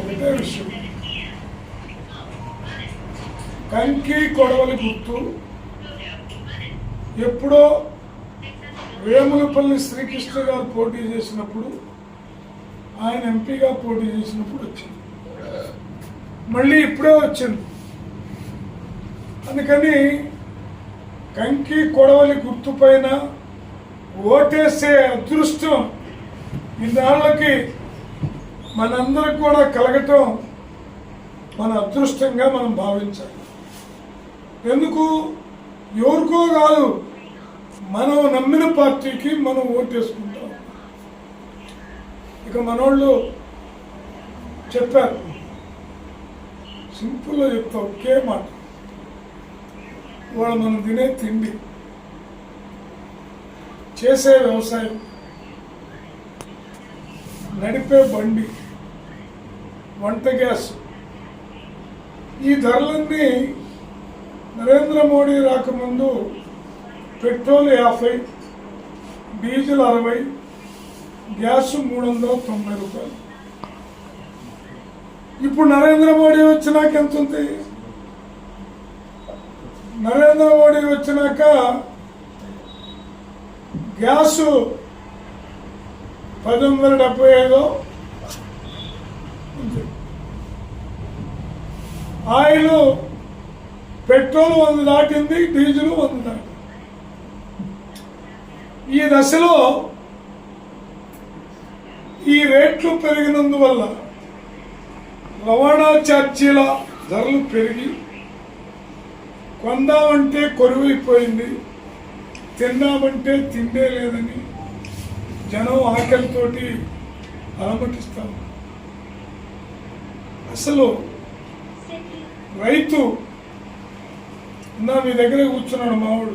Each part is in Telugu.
ఒకటే విషయం కంకి కొడవలి గుర్తు ఎప్పుడో వేములపల్లి శ్రీకృష్ణ గారు పోటీ చేసినప్పుడు ఆయన ఎంపీగా పోటీ చేసినప్పుడు వచ్చింది. మళ్ళీ ఇప్పుడే వచ్చింది. అందుకని కంకి కొడవలి గుర్తు పైన ఓటేసే అదృష్టం ఇన్నాళ్ళకి మనందరికి కూడా కలగటం మన అదృష్టంగా మనం భావించాలి. ఎందుకు? ఎవరికో కాదు మనం నమ్మిన పార్టీకి మనం ఓటేసుకుంటాం. ఇక మనోళ్ళు చెప్పారు సింపుల్గా చెప్తా ఒకే మాట. వాళ్ళు మనం తినే తిండి చేసే వ్యవసాయం నడిపే బండి. వంట గ్యాస్. ఈ ధరలన్నీ నరేంద్ర మోడీ రాకముందు పెట్రోల్ యాభై డీజిల్ అరవై గ్యాస్ మూడు వందల తొంభై రూపాయలు. ఇప్పుడు నరేంద్ర మోడీ వచ్చినాక ఎంత ఉంది నరేంద్ర మోడీ వచ్చినాక గ్యాస్ పది వందల డెబ్బై ఐదు ఆయిల్ పెట్రోల్ వంద దాటింది డీజిల్ వంద దాటింది. ఈ దశలో ఈ రేట్లు పెరిగినందువల్ల రవాణా ఛార్జీల ధరలు పెరిగి కొందామంటే కొరువైపోయింది తిన్నామంటే తిండే లేదని జనం ఆకలితోటి అలమటిస్తాం అసలు రైతు నా మీ దగ్గర కూర్చున్నాడు మావాడు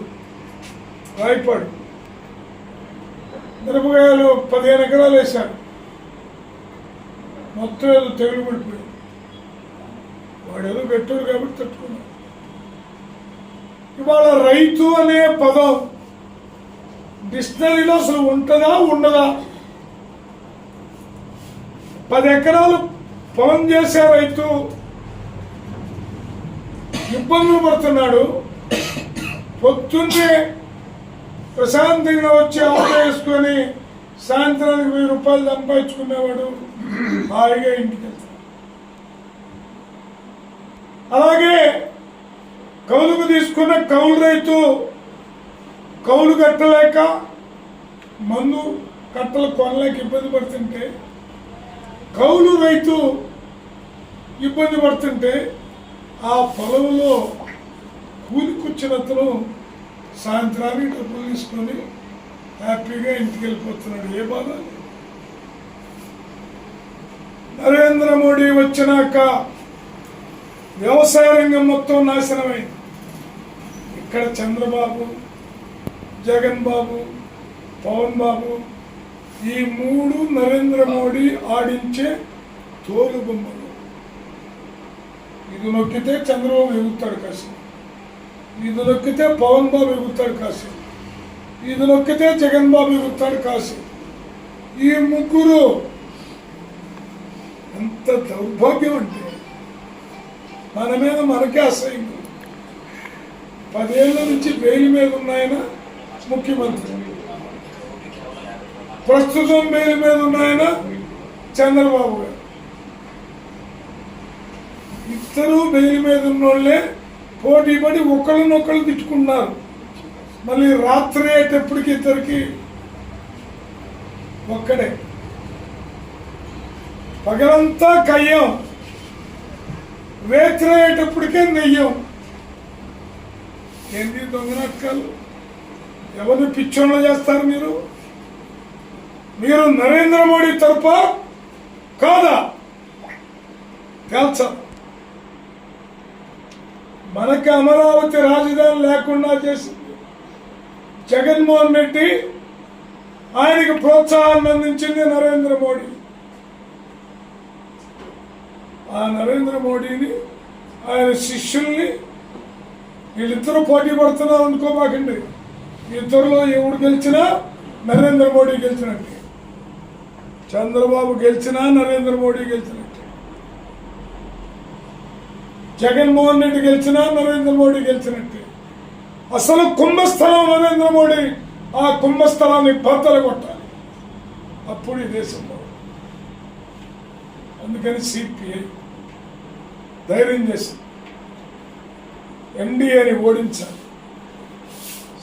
రాయపాడు. మిరపకాయలు పదిహేను ఎకరాలు వేశాడు. మొత్తం ఏదో తెగులు పడిపోయింది. వాడు ఏదో పెట్టాడు కాబట్టి తట్టుకున్నాడు. ఇవాళ రైతు అనే పదం డిక్షనరీలో అసలు ఉంటుందా ఉండదా? పది ఎకరాలు పొలం చేసే రైతు ఇబ్బందులు పడుతున్నాడు. పొద్దున్నే ప్రశాంతంగా వచ్చి ఆట వేసుకొని సాయంత్రానికి వెయ్యి రూపాయలు సంపాదించుకునేవాడు హాయిగా ఇంటికి వెళ్తాడు. అలాగే కౌలుకు తీసుకున్న కౌలు రైతు కౌలు కట్టలేక మందు కట్టలు కొనలేక ఇబ్బంది పడుతుంటే కౌలు రైతు ఇబ్బంది పడుతుంటే ఆ పొలంలో కూలికొచ్చిన అతను సాయంత్రానికి డబ్బులు తీసుకొని హ్యాపీగా ఇంటికి వెళ్ళిపోతున్నాడు. ఏ బాధ? నరేంద్ర మోడీ వచ్చినాక వ్యవసాయ రంగం మొత్తం నాశనమైంది. ఇక్కడ చంద్రబాబు జగన్ బాబు పవన్ బాబు ఈ మూడు నరేంద్ర మోడీ ఆడించే తోలు బొమ్మలు ఇది నొక్కితే చంద్రబాబు ఎగుతాడు కాసి ఇది నొక్కితే పవన్ బాబు ఎగుతాడు కాశీ. ఇది నొక్కితే జగన్ బాబు ఎగుతాడు కాసి ఈ ముగ్గురు ఎంత దౌర్భాగ్యం అంటే మన మీద మనకే అసహ్యం. పదేళ్ళ నుంచి బెయిల్ మీద ఉన్నాయన ముఖ్యమంత్రి. ప్రస్తుతం బెయిల్ మీద ఉన్నాయన చంద్రబాబు గారు. ఇద్దరు బెయిల్ మీద ఉన్నోళ్ళే పోటీ పడి ఒకళ్ళనొకళ్ళు తిట్టుకున్నారు. మళ్ళీ రాత్రి అయ్యేటప్పటికి ఇద్దరికి ఒక్కడే. పగలంతా కయ్యం. రేత్రి అయ్యేటప్పటికే నెయ్యం. ఏంటి దొంగనక్కలు? ఎవరిని పిచ్చోళ్ళు చేస్తారు మీరు? మీరు నరేంద్ర మోడీ తరఫ? కాదా? తేల్చ. మనకి అమరావతి రాజధాని లేకుండా చేసింది జగన్మోహన్ రెడ్డి ఆయనకు ప్రోత్సాహాన్ని అందించింది నరేంద్ర మోడీ. ఆ నరేంద్ర మోడీని ఆయన శిష్యుల్ని వీళ్ళిద్దరూ పోటీ పడుతున్నారు అనుకోమాకండి ఇద్దరులో ఎవడు గెలిచినా నరేంద్ర మోడీ గెలిచినండి చంద్రబాబు గెలిచినా నరేంద్ర మోడీ గెలిచిన జగన్మోహన్ రెడ్డి గెలిచినా నరేంద్ర మోడీ గెలిచినట్టే. అసలు కుంభస్థలం నరేంద్ర మోడీ ఆ కుంభస్థలాన్ని బద్దలు కొట్టాలి. అప్పుడు ఈ దేశంలో అందుకని సిపిఐ ధైర్యం చేసి ఎన్డీఏని ఓడించాలి.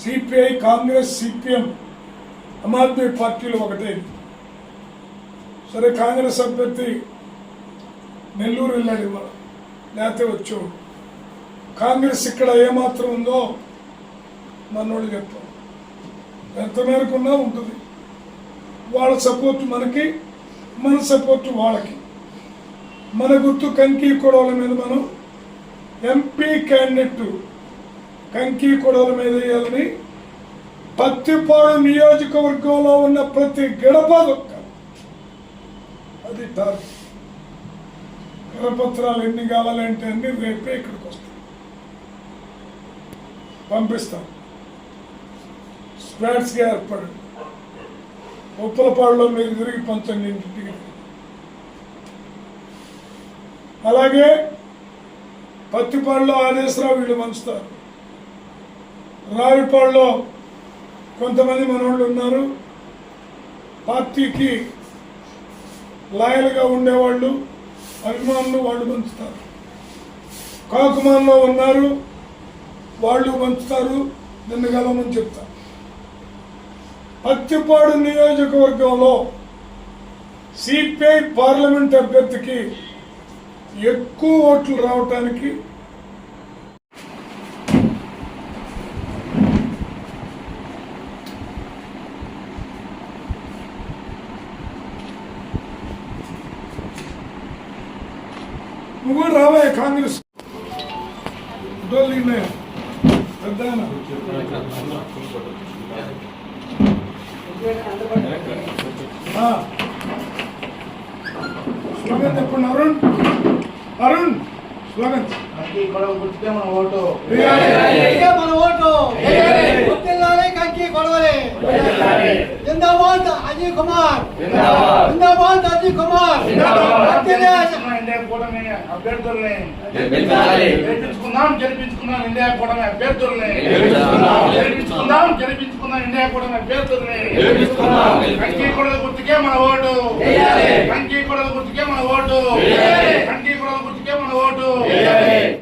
సిపిఐ కాంగ్రెస్ సిపిఎం ఆమ్ ఆద్మీ పార్టీలు ఒకటే. సరే కాంగ్రెస్ అభ్యర్థి నెల్లూరు వెళ్ళాడు ఇవాళ. లేకపోతే కాంగ్రెస్ ఇక్కడ ఏమాత్రం ఉందో మనోళ్ళు చెప్తాం ఎంతమేరకు ఉన్నా ఉంటుంది. వాళ్ళ సపోర్ట్ మనకి మన సపోర్ట్ వాళ్ళకి. మన గుర్తు కంకి కొడవల మీద మనం ఎంపీ క్యాండిడేట్ కంకి కొడవల మీద వేయాలని పత్తిపాడు నియోజకవర్గంలో ఉన్న ప్రతి గడప దొక్క అది టార్గెట్. కరపత్రాలు ఎన్ని కావాలంటే అన్ని రేపే ఇక్కడికి వస్తాం పంపిస్తాం. స్క్వాడ్స్గా ఏర్పడండి. ఉప్పలపాడులో మీరు తిరిగి పంచండి ఇంటికి అలాగే పత్తిపాడులో ఆదేశరావు వీళ్ళు పంచుతారు. రావిపాడులో కొంతమంది మనోళ్ళు ఉన్నారు. పార్టీకి లాయల్గా ఉండేవాళ్ళు. అభిమానులు వాళ్ళు పంచుతారు. కాకుమాన్లో ఉన్నారు వాళ్ళు పంచుతారు నిన్ను కలవమని చెప్తారు. పత్తిపాడు నియోజకవర్గంలో సిపిఐ పార్లమెంట్ అభ్యర్థికి ఎక్కువ ఓట్లు రావటానికి కూడా రావే కాంగ్రెస్. పెద్ద స్లోగన్ చెప్పండి అరుణ్. అరుణ్ స్లోగన్ మనకి గొడవ గుర్తుకే మన ఓటు. మన ఓటు. గుర్తిల్లాలి కంకి కొడవలి. జిందాబాద్ అజయ్ కుమార్. జిందాబాద్. అజయ్ కుమార్. కూటమి అభ్యర్థుల్ని. గెలిపించుకుందాం ఇండియా కూటమి అభ్యర్థుల్ని గెలిపించుకుందాం. గెలిపించుకుందాం ఇండియా కూటమి అభ్యర్థుల్ని. కంకి కొడల గుర్తుకే మన ఓటు. కంకి కొడల గుర్తుకే మన ఓటు